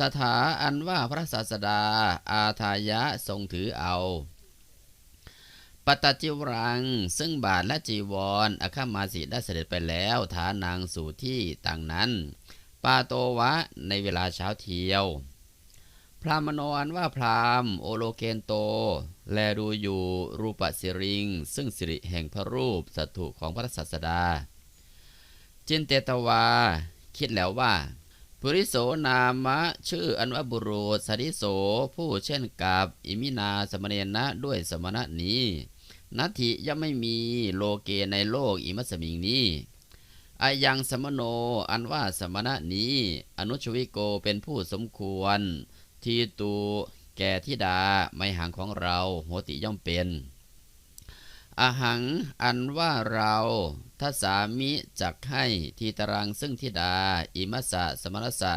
สถาอันว่าพระศาสดา อาทายะทรงถือเอาปตจิวรัง ซึ่งบาทและจีวรอคัมาสีได้เสด็จไปแล้วฐานางสู่ที่ต่างนั้น ปาโตวะในเวลาเช้าเที่ยว พรามโนอันว่าพรามโอโลเกนโต แลดูอยู่รูปสิริง ซึ่งสิริแห่งพระรูปสัตถุของพระศาสดา จินเตตวา คิดแล้วว่า ปุริโสนามะชื่ออันว่าบุรุษสริโสผู้เช่นกับอิมินาสมเณนะด้วยสมณะนี้นัตถิยังไม่มีโลเกในโลกอิมัสมิงนี้อายังสมโนอันว่าสมณะนี้ อนุชวิโกเป็นผู้สมควร ทีตูแก่ทิดาไม่หางของเราโหติย่อมเป็น อหังอันว่าเรา ทัสสามิจักให้ทีตรังซึ่งทิดา อิมัสสะสมรสะ